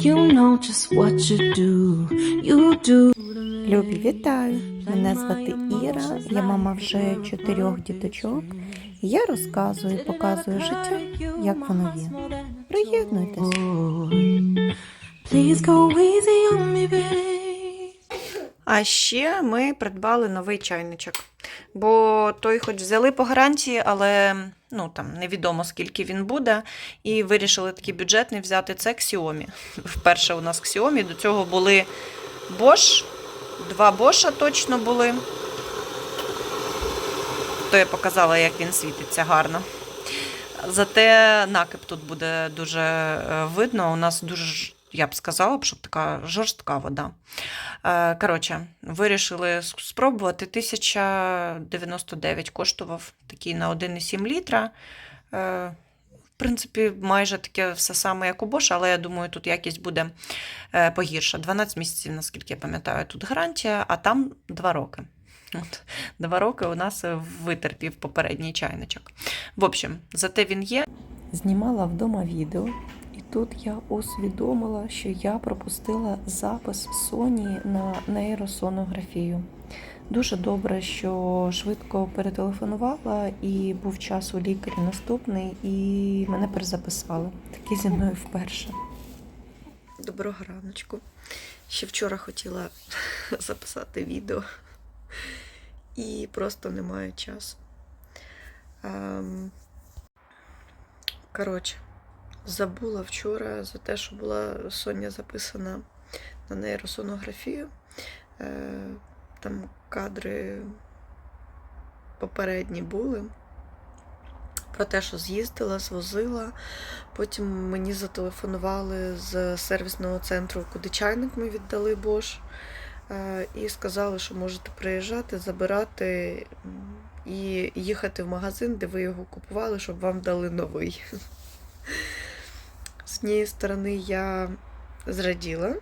You know just what you do. You do. Любі, вітаю! Мене звати Іра, я мама вже чотирьох діточок. Я розказую і показую життя, як воно є. Приєднуйтесь. Please go easy on me, babe. А ще ми придбали новий чайничок. Бо той хоч взяли по гарантії, але ну, там, невідомо скільки він буде. І вирішили такий бюджетний взяти це Xiaomi. Вперше у нас Xiaomi. До цього були Bosch. Два Боша точно були. То я показала, як він світиться гарно. Зате накип тут буде дуже е, видно. У нас дуже, я б сказала, б, щоб така жорстка вода. Е, Коротше, вирішили спробувати. 1099 коштував такий на 1,7 літра. Е, В принципі, майже таке все саме, як у Bosch, але я думаю, тут якість буде е, погірша. 12 місяців, наскільки я пам'ятаю, тут гарантія, а там 2 роки. От, два роки у нас витерпів попередній чайничок. В общем, зате він є. Знімала вдома відео, тут я усвідомила, що я пропустила запис Соні на нейросонографію. Дуже добре, що швидко перетелефонувала і був час у лікарі наступний, і мене перезаписали. Такі зі мною вперше. Доброго раночку. Ще вчора хотіла записати відео і просто немає часу. Ем, Коротше, забула вчора за те, що була Соня записана на нейросонографію. Е, Там кадри попередні були. Про те, що з'їздила, звозила. Потім мені зателефонували з сервісного центру, куди чайник ми віддали Bosch, е, і сказали, що можете приїжджати, забирати і їхати в магазин, де ви його купували, щоб вам дали новий. З однієї сторони, я зраділа,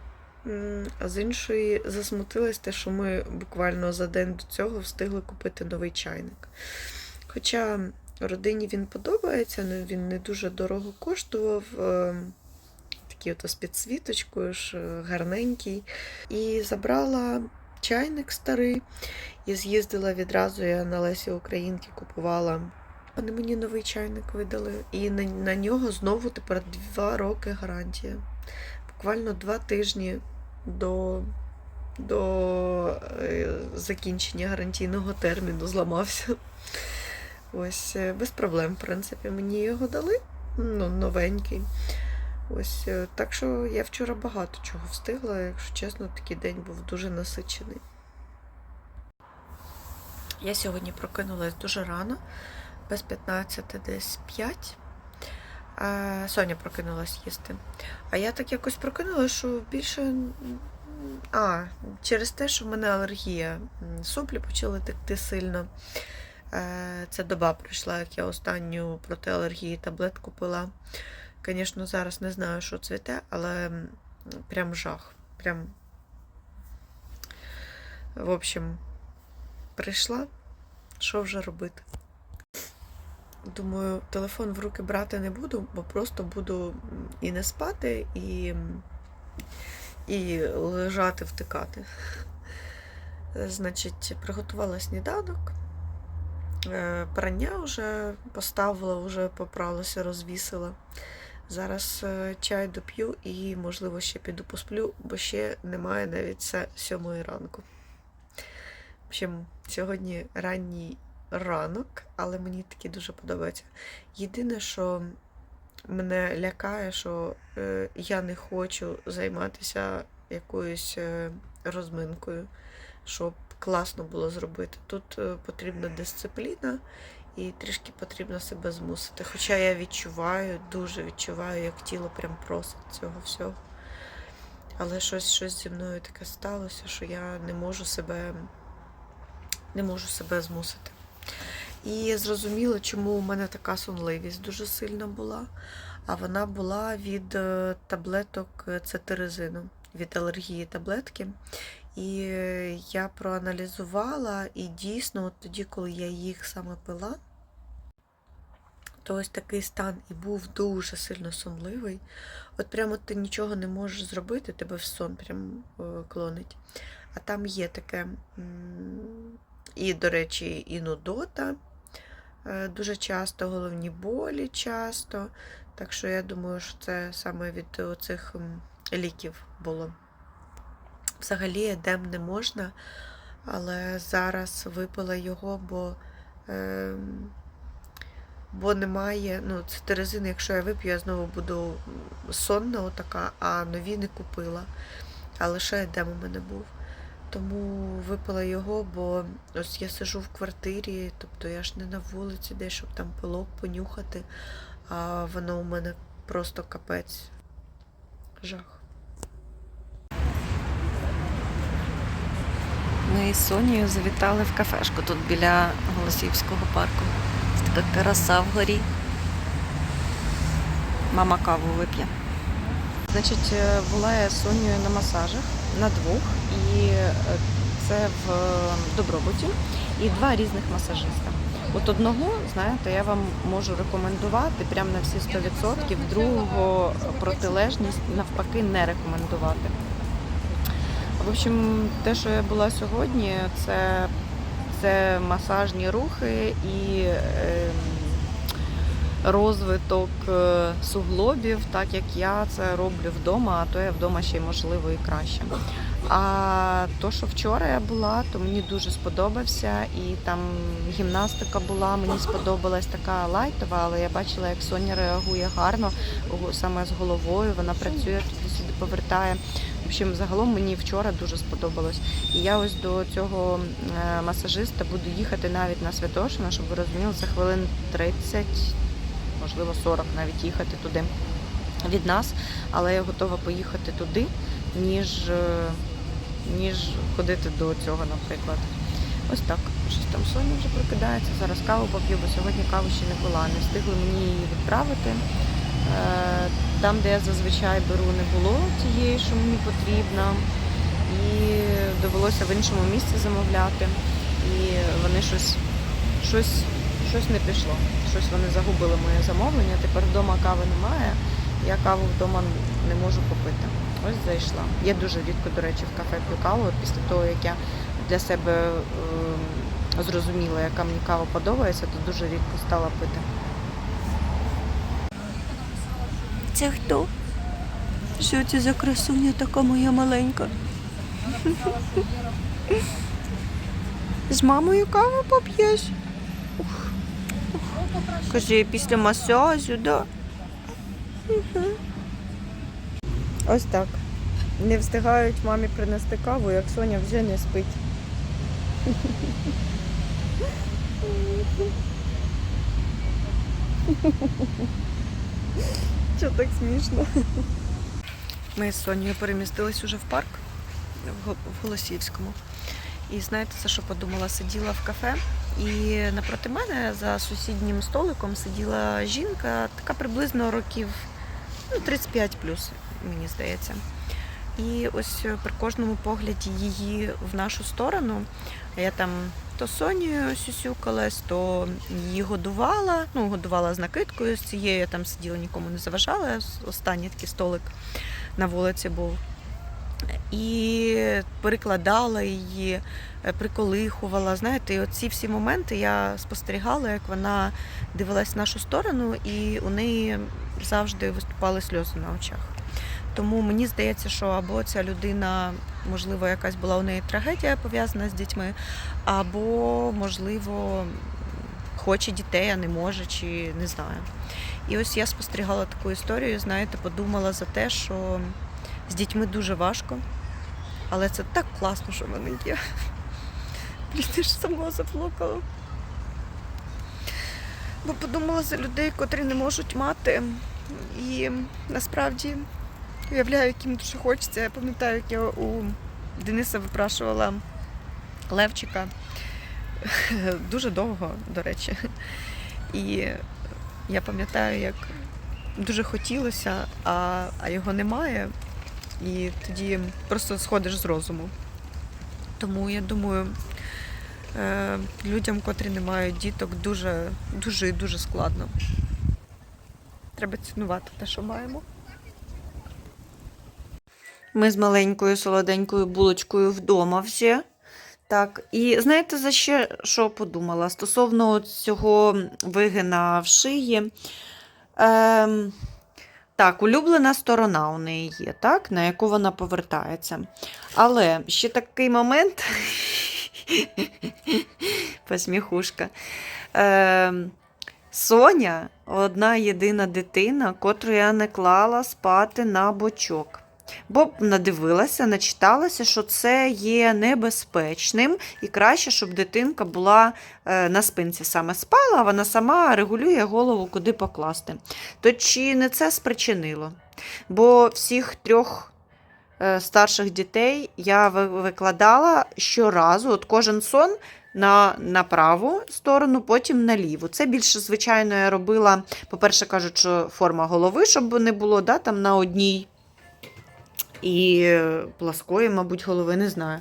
а з іншої засмутилась те, що ми буквально за день до цього встигли купити новий чайник. Хоча родині він подобається, ну, він не дуже дорого коштував. е, Такий ото з підсвіточкою ж е, гарненький. І забрала чайник старий і з'їздила відразу. Я на Лесі Українки купувала. Вони мені новий чайник видали. І на, на нього знову тепер два роки гарантія. Буквально два тижні до, до е, закінчення гарантійного терміну зламався. Ось е, без проблем, в принципі, мені його дали. Ну, новенький. Ось е, так що я вчора багато чого встигла, якщо чесно, такий день був дуже насичений. Я сьогодні прокинулась дуже рано, без 15, десь 5. А, Соня прокинулась їсти. А я так якось прокинулася, що більше. А, через те, що в мене алергія. Соплі почали текти сильно. Е, Це доба прийшла, як я останню проти алергії таблетку пила. Звісно, зараз не знаю, що цвіте, але прям жах. Прям. В общем, прийшла. Що вже робити? Думаю, телефон в руки брати не буду, бо просто буду і не спати, і, і лежати, втикати. Е, Значить, приготувала сніданок. Е, Прання вже поставила, вже попралася, розвісила. Зараз е, чай доп'ю і, можливо, ще піду посплю, бо ще немає навіть сьомої ранку. В общем, сьогодні ранній ранок, але мені такі дуже подобається. Єдине, що мене лякає, що е, я не хочу займатися якоюсь е, розминкою, щоб класно було зробити. Тут е, потрібна дисципліна і трішки потрібно себе змусити. Хоча я відчуваю, дуже відчуваю, як тіло прям просить цього всього. Але щось, щось зі мною таке сталося, що я не можу себе, не можу себе змусити. І зрозуміла, чому у мене така сонливість дуже сильна була. А вона була від е, таблеток цетиризину, від алергії таблетки. І е, я проаналізувала, і дійсно, от тоді, коли я їх саме пила, то ось такий стан і був дуже сильно сумливий. От прямо ти нічого не можеш зробити, тебе в сон прям е, клонить. А там є таке, і, до речі, і нудота е, дуже часто, головні болі часто. Так що я думаю, що це саме від оцих м, ліків було. Взагалі едем не можна, але зараз випила його, бо, е, бо немає. Ну, це терезин, якщо я вип'ю, я знову буду сонна отака, а нові не купила. А лише едем у мене був. Тому випила його, бо ось я сижу в квартирі, тобто я ж не на вулиці, десь, щоб там пилок понюхати, а воно у мене просто капець. Жах. Ми з Сонією завітали в кафешку тут біля Голосівського парку. Така краса вгорі. Мама каву вип'є. Значить, е, була я з Сонією на масажах на двох, і е, це в е, Добробуті, і два різних масажиста. От одного, знаєте, я вам можу рекомендувати прямо на всі 100%, другого протилежність навпаки не рекомендувати. В общем, те, що я була сьогодні, це, це масажні рухи і е, розвиток е, суглобів, так як я це роблю вдома, а то я вдома ще й можливо і краще. А то, що вчора я була, то мені дуже сподобався. І там гімнастика була, мені сподобалась така лайтова, але я бачила, як Соня реагує гарно, саме з головою, вона працює туди-сюди повертає. В общем, загалом мені вчора дуже сподобалось. І я ось до цього е, масажиста буду їхати навіть на Святошина, щоб ви розуміли, це хвилин 30, можливо 40 навіть їхати туди від нас. Але я готова поїхати туди, ніж, е, ніж ходити до цього, наприклад. Ось так. Щось там Соня вже прокидається. Зараз каву поп'ю, бо сьогодні каву ще не пила. Не встигли мені її відправити. Е, Там, де я зазвичай беру, не було тієї, що мені потрібно. І довелося в іншому місці замовляти. І вони щось, щось, щось не пішло. Щось вони загубили моє замовлення. Тепер вдома кави немає. Я каву вдома не можу попити. Ось зайшла. Я дуже рідко, до речі, в кафе п'ю каву. Після того, як я для себе ем, зрозуміла, яка мені кава подобається, то дуже рідко стала пити. Це хто? Що це за красуня така моя маленька? З мамою каву поп'єш? Ух, ух. Кажи, після масажу, да? Ось так. Не встигають мамі принести каву, як Соня вже не спить. Що так смішно? Ми з Сонією перемістились уже в парк в Го- в Голосіївському. І знаєте, за що подумала? Сиділа в кафе, і напроти мене за сусіднім столиком сиділа жінка, така приблизно років ну, 35 плюс, мені здається. І ось е, при кожному погляді її в нашу сторону я там то з Сонією сюсюкалась, то її годувала. Ну, годувала з накидкою з цією, я там сиділа, нікому не заважала. Останній такий столик на вулиці був. І перекладала її, е, приколихувала. Знаєте, і оці всі моменти я спостерігала, як вона дивилась в нашу сторону, і у неї завжди виступали сльози на очах. Тому мені здається, що або ця людина, можливо, якась була у неї трагедія пов'язана з дітьми, або, можливо, хоче дітей, а не може, чи не знаю. І ось я спостерігала таку історію, знаєте, подумала за те, що з дітьми дуже важко, але це так класно, що вони є. Блін, я ж сама заплакала. Бо подумала за людей, котрі не можуть мати. І насправді уявляю, яким дуже хочеться. Я пам'ятаю, як я у Дениса випрашувала Левчика дуже довго, до речі. І я пам'ятаю, як дуже хотілося, а, а його немає. І тоді просто сходиш з розуму. Тому я думаю, е, людям, котрі не мають діток, дуже, дуже і дуже складно. Треба цінувати те, що маємо. Ми з маленькою солоденькою булочкою вдома всі. Так, і знаєте, за ще що подумала? Стосовно цього вигина в шиї. Ем, так, улюблена сторона у неї є, так, на яку вона повертається. Але ще такий момент. Посміхушка. Ем, Соня одна єдина дитина, котру я не клала спати на бочок. Бо надивилася, начиталася, що це є небезпечним, і краще, щоб дитинка була е, на спинці саме спала, а вона сама регулює голову, куди покласти. То чи не це спричинило? Бо всіх трьох е, старших дітей я викладала щоразу, от кожен сон на, на праву сторону, потім на ліву. Це більше, звичайно, я робила, по-перше, кажуть, що форма голови, щоб не було да, там на одній і пласкої, мабуть, голови, не знаю.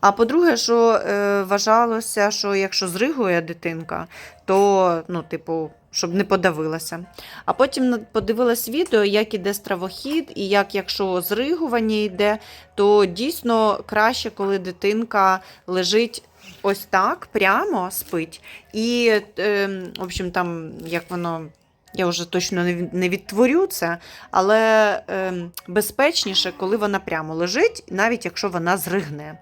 А по-друге, що е, вважалося, що якщо зригує дитинка, то, ну, типу, щоб не подавилася. А потім подивилась відео, як іде стравохід, і як, якщо зригування йде, то дійсно краще, коли дитинка лежить. Ось так, прямо спить. І, е, в общем, там, як воно я вже точно не від- відтворю це, але ем, безпечніше, коли вона прямо лежить, навіть якщо вона зригне.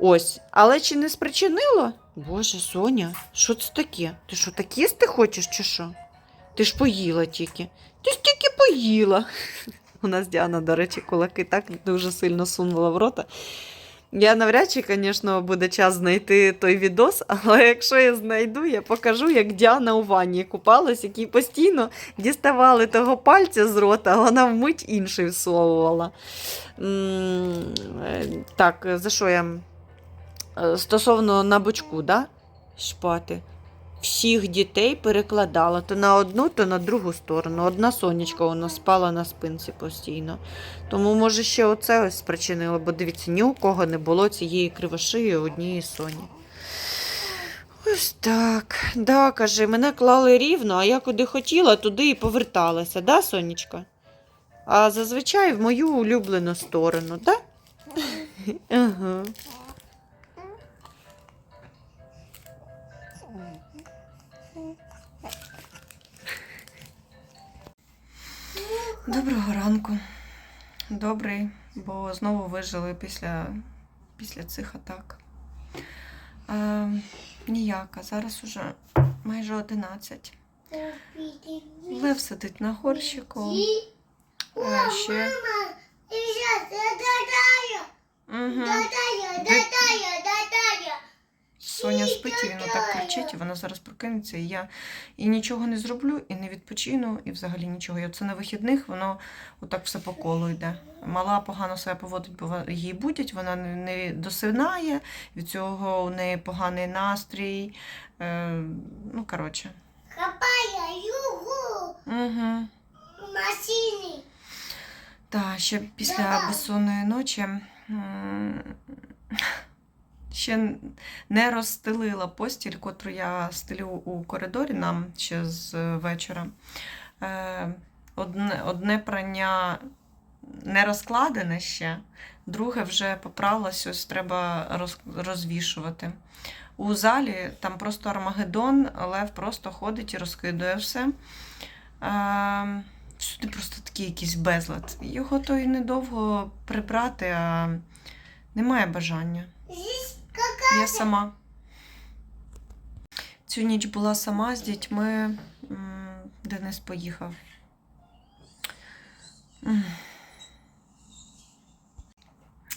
Ось. Але чи не спричинило? Боже, Соня, що це таке? Ти що, так їсти хочеш, чи що? Ти ж поїла тільки. Ти ж тільки поїла. У нас Діана, до речі, кулаки так дуже сильно сунула в рота. Я навряд чи, звісно, буде час знайти той відос, але якщо я знайду, я покажу, як Діана у ванні купалась, якій постійно діставали того пальця з рота, а вона вмить інший всовувала. Е, Так, за що я? Е, Стосовно на бочку, да? шпати. Всіх дітей перекладала то на одну, то на другу сторону. Одна сонечка вона спала на спинці постійно. Тому, може, ще оце ось спричинило, бо дивіться, ні у кого не було цієї кривошиї однієї соні. Ось так. Да, каже, мене клали рівно, а я куди хотіла, туди і поверталася, да, сонечка? А зазвичай в мою улюблену сторону, так? Да? Ага. Доброго ранку. Добрий, бо знову вижили після, після цих атак. Е, ніяка, зараз уже майже 11. Лев сидить на горщику. Е, ще. Угу. Соня спить, і він отак кричить, і вона зараз прокинеться, і я і нічого не зроблю, і не відпочину, і взагалі нічого. І оце на вихідних воно отак все по колу йде. Мала погано себе поводить, бо її будять, вона не- досинає, від цього у неї поганий настрій. Е, ну, коротше. Копая югу Угу. машини. Та ще після безсонної ночі ще не розстелила постіль, котру я стелю у коридорі нам ще з вечора. Е, Одне, одне прання не розкладене ще, друге вже попралось, ось треба роз, розвішувати. У залі там просто Армагеддон, Лев просто ходить і розкидує все. Е, Всюди просто такий якийсь безлад. Його то й недовго прибрати, а немає бажання. Я сама. Цю ніч була сама з дітьми. Денис поїхав.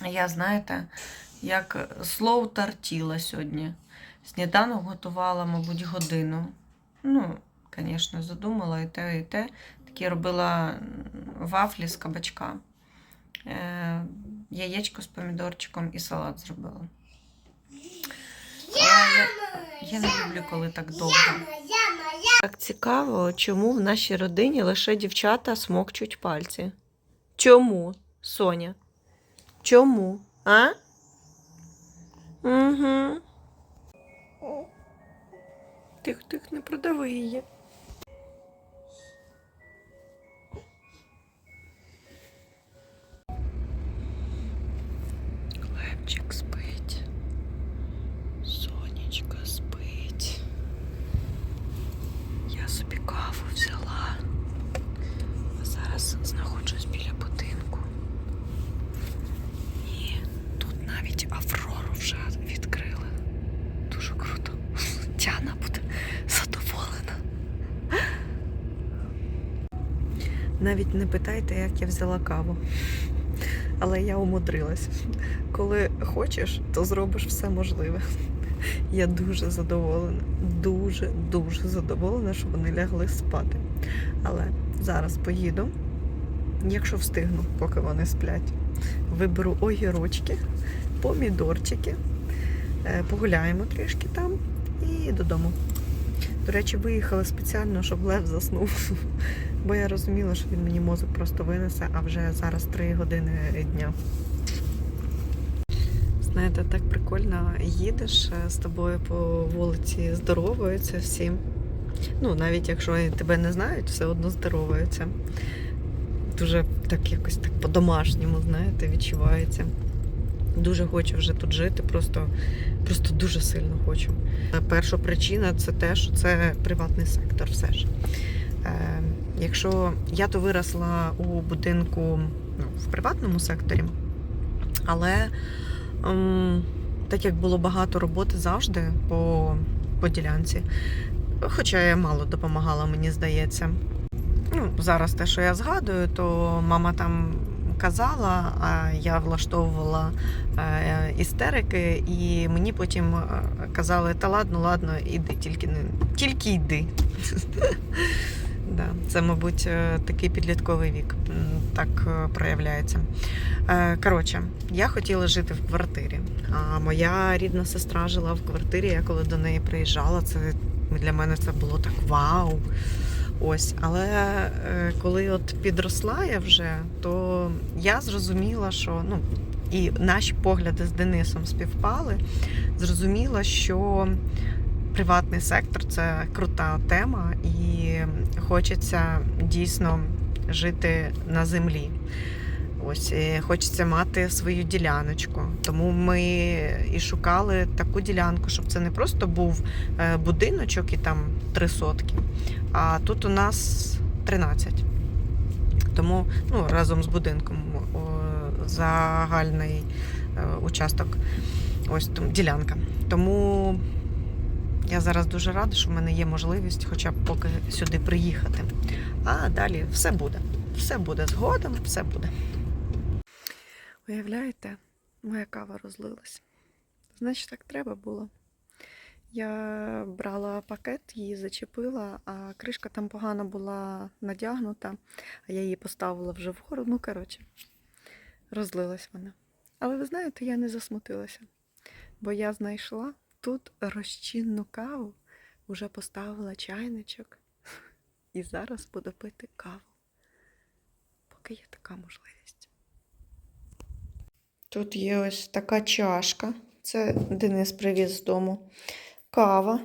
Я, знаєте, як слоу тартіла сьогодні. Сніданок готувала, мабуть, годину. Ну, звісно, задумала і те, і те. Такі робила вафлі з кабачка. Е, яєчко з помідорчиком і салат зробила. Я, я не люблю, коли так довго. Так цікаво, чому в нашій родині лише дівчата смокчуть пальці. Чому, Соня? Чому? А? Угу. Тих тих не продави її. Лепчик Навіть не питайте, як я взяла каву. Але я умудрилась. Коли хочеш, то зробиш все можливе. Я дуже задоволена, дуже, дуже задоволена, що вони лягли спати. Але зараз поїду, якщо встигну, поки вони сплять. Виберу огірочки, помідорчики, е, погуляємо трішки там і додому. До речі, виїхала спеціально, щоб Лев заснув. Бо я розуміла, що він мені мозок просто винесе, а вже зараз 3 години дня. Знаєте, так прикольно їдеш е, з тобою по вулиці, здоровуються всі. Ну, навіть якщо тебе не знають, все одно здоровуються. Дуже так якось так по-домашньому, знаєте, відчувається. Дуже хочу вже тут жити, просто, просто дуже сильно хочу. Перша причина це те, що це приватний сектор, все ж. Якщо я то виросла у будинку ну, в приватному секторі, але ем, так як було багато роботи завжди по, по ділянці, хоча я мало допомагала, мені здається. Ну, зараз те, що я згадую, то мама там казала, а я влаштовувала е, істерики, і мені потім е, казали, та ладно, ладно, іди, тільки не тільки йди. Да, це, мабуть, е, такий підлітковий вік так е, проявляється. Е, Коротше, я хотіла жити в квартирі, а моя рідна сестра жила в квартирі. Я коли до неї приїжджала, це для мене це було так вау. Ось, але коли от підросла я вже, то я зрозуміла, що ну і наші погляди з Денисом співпали. Зрозуміла, що приватний сектор це крута тема, і хочеться дійсно жити на землі. Ось хочеться мати свою діляночку. Тому ми і шукали таку ділянку, щоб це не просто був е, будиночок і там три сотки, а тут у нас 13. Тому ну, разом з будинком загальний е, участок, ось там ділянка. Тому я зараз дуже рада, що в мене є можливість хоча б поки сюди приїхати. А далі все буде. Все буде згодом, все буде. Уявляєте, моя кава розлилась. Значить, так треба було. Я брала пакет, її зачепила, а кришка там погано була надягнута, а я її поставила вже вгору. Ну, коротше, розлилась вона. Але ви знаєте, я не засмутилася, бо я знайшла тут розчинну каву, вже поставила чайничок і зараз буду пити каву, поки є така можливість. Тут є ось така чашка. Це Денис привіз з дому. Кава,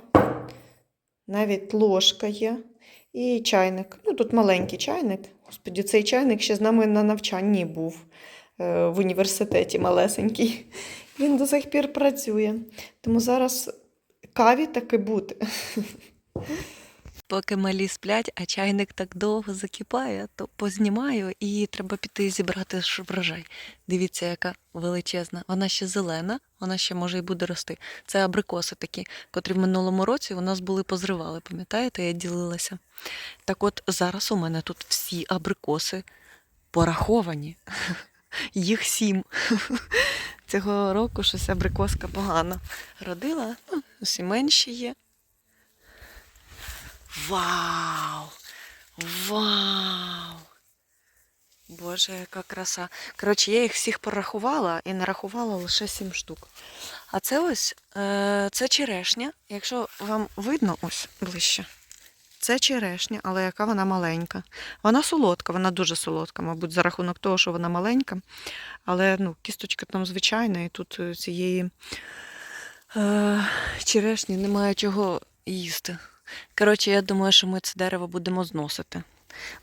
навіть ложка є. І чайник. Ну, тут маленький чайник. Господі, цей чайник ще з нами на навчанні був е, в університеті малесенький. Він до сих пір працює. Тому зараз каві таки бути. Поки малі сплять, а чайник так довго закипає, то познімаю і треба піти зібрати врожай. Дивіться, яка величезна. Вона ще зелена, вона ще може і буде рости. Це абрикоси такі, котрі в минулому році у нас були позривали. Пам'ятаєте, я ділилася. Так от зараз у мене тут всі абрикоси пораховані. Їх сім. Цього року щось абрикоска погано родила, ну, всі менші є. Вау! Вау! Боже, яка краса. Коротше, я їх всіх порахувала і нарахувала лише сім штук. А це ось е, це черешня. Якщо вам видно, ось ближче. Це черешня, але яка вона маленька. Вона солодка, вона дуже солодка, мабуть, за рахунок того, що вона маленька. Але ну, кісточка там звичайна, і тут е, цієї е, черешні немає чого їсти. Коротше, я думаю, що ми це дерево будемо зносити.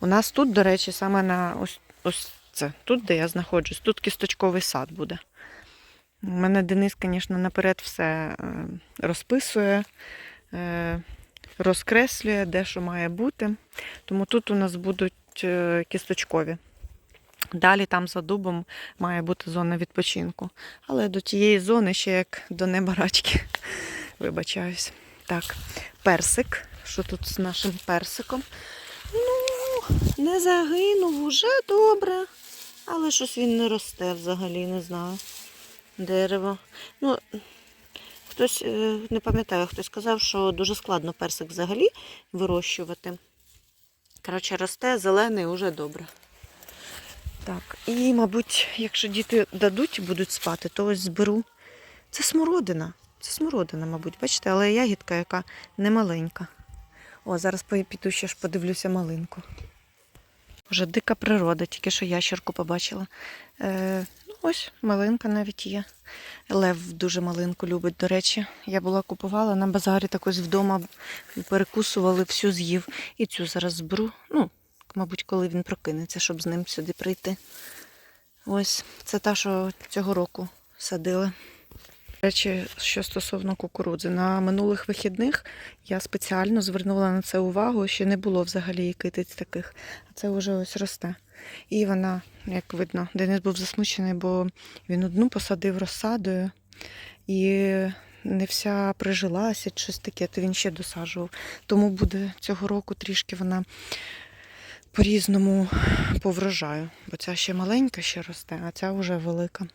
У нас тут, до речі, саме на ось, ось це, тут, де я знаходжусь, тут кісточковий сад буде. У мене Денис, звісно, наперед все е, розписує, е, розкреслює, де що має бути. Тому тут у нас будуть е, кісточкові. Далі там за дубом має бути зона відпочинку. Але до тієї зони ще як до неба рачки. Вибачаюсь. Так, персик. Що тут з нашим персиком? Ну, не загинув, уже добре. Але щось він не росте взагалі, не знаю. Дерево. Ну, хтось, е, не пам'ятаю, хтось сказав, що дуже складно персик взагалі вирощувати. Коротше, росте зелений уже добре. Так, і, мабуть, якщо діти дадуть, будуть спати, то ось зберу. Це смородина. Це смородина, мабуть, бачите, але ягідка, яка не маленька. О, зараз піду ще ж подивлюся малинку. Вже дика природа, тільки що ящерку побачила. Е, ось малинка навіть є. Лев дуже малинку любить, до речі. Я була купувала на базарі так ось вдома перекусували, всю з'їв. І цю зараз зберу. Ну, мабуть, коли він прокинеться, щоб з ним сюди прийти. Ось це та, що цього року садили. Речі, що стосовно кукурудзи, на минулих вихідних я спеціально звернула на це увагу, що не було взагалі китиць таких, а це вже ось росте. І вона, як видно, Денис був засмучений, бо він одну посадив розсадою і не вся прижилася, щось таке, то він ще досаджував. Тому буде цього року трішки вона по-різному по врожаю, бо ця ще маленька ще росте, а ця вже велика.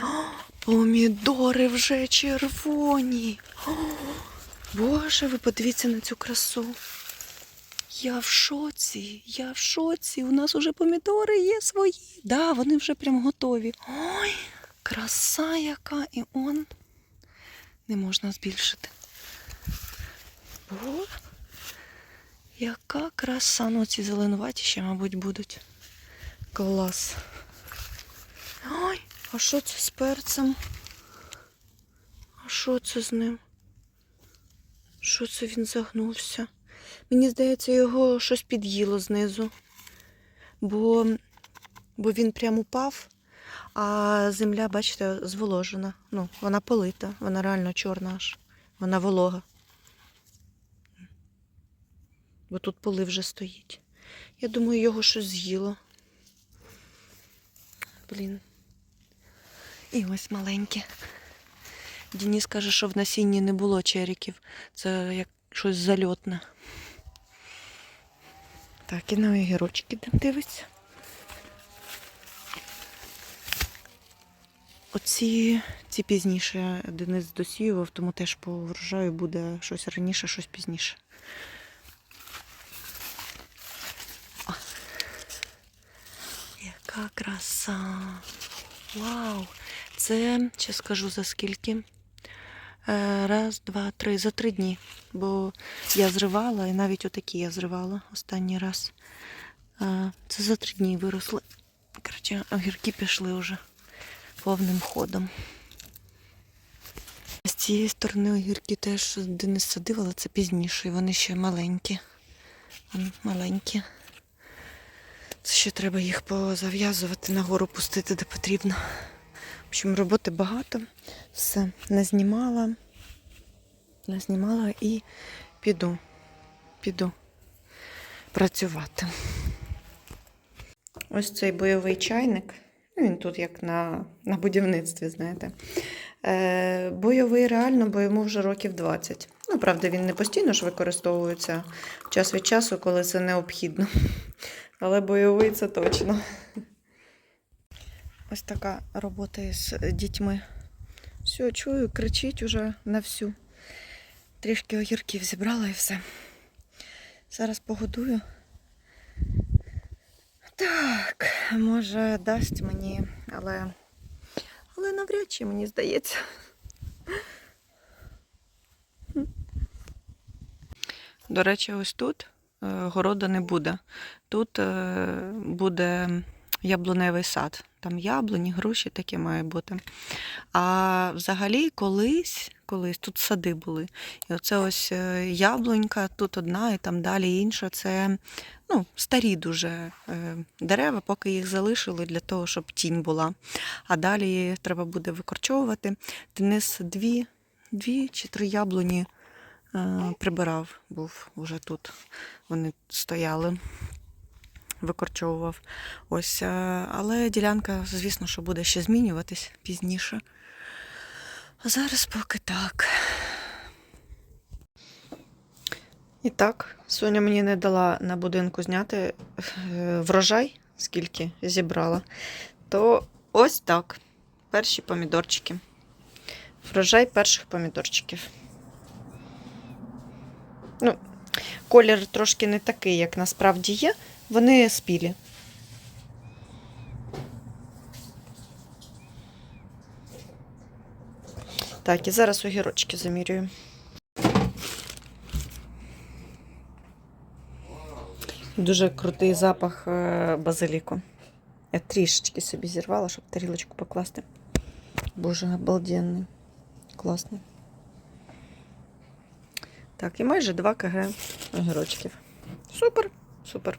О, помідори вже червоні. О, Боже, ви подивіться на цю красу. Я в шоці, я в шоці. У нас уже помідори є свої. Да, вони вже прям готові. Ой, краса яка. І он не можна збільшити. Бо, яка краса. Ну, ці зеленуваті ще, мабуть, будуть. Клас. Ой, а що це з перцем? А що це з ним? Що це він загнувся? Мені здається, його щось під'їло знизу. Бо, бо він прям упав, а земля, бачите, зволожена. Ну, вона полита, вона реально чорна аж. Вона волога. Бо тут поли вже стоїть. Я думаю, його щось з'їло. Блін. І ось маленьке. Денис каже, що в насінні не було черіків. Це як щось зальотне. Так, і на огірочки йдемо дивитися. Оці ці пізніше Денис досіював, тому теж по врожаю буде щось раніше, щось пізніше. О. Яка краса! Вау! Це, ще скажу за скільки. Е, Раз, два, три. За три дні. Бо я зривала, і навіть отакі я зривала останній раз. Е, Це за три дні виросли. Коротше, огірки пішли вже повним ходом. З цієї сторони огірки теж Денис садив, але це пізніше. і Вони ще маленькі. Маленькі. Це ще треба їх позав'язувати, нагору пустити, де потрібно. Общем, роботи багато. Все, не знімала. Не знімала і піду. Піду працювати. Ось цей бойовий чайник. Ну, Він тут як на, на будівництві, знаєте. Е, бойовий реально, бо йому вже років 20. Ну, правда, він не постійно ж використовується час від часу, коли це необхідно. Але бойовий це точно. Ось така робота з дітьми. Все, чую, кричить уже на всю. Трішки огірків зібрала і все. Зараз погодую. Так, може, дасть мені, але. Але навряд чи мені здається. До речі, ось тут е, города не буде. Тут е, буде яблуневий сад. Там яблуні, груші таке має бути. А взагалі колись, колись тут сади були. І оце ось е, яблунька, тут одна і там далі інша. Це ну, старі дуже е, дерева, поки їх залишили для того, щоб тінь була. А далі треба буде викорчовувати. Денис дві, дві чи три яблуні е, прибирав, був уже тут. Вони стояли, викорчовував. Ось, е, але ділянка, звісно, що буде ще змінюватись пізніше. А зараз поки так. І так, Соня мені не дала на будинку зняти е, врожай, скільки зібрала. То ось так. Перші помідорчики. Врожай перших помідорчиків. Ну, колір трошки не такий, як насправді є. Вони спілі. Так, і зараз огірочки замірюю. Дуже крутий запах е, базиліку. Я трішечки собі зірвала, щоб тарілочку покласти. Боже, обалденний. Класний. Так, і майже 2 кг огірочків. Супер, супер.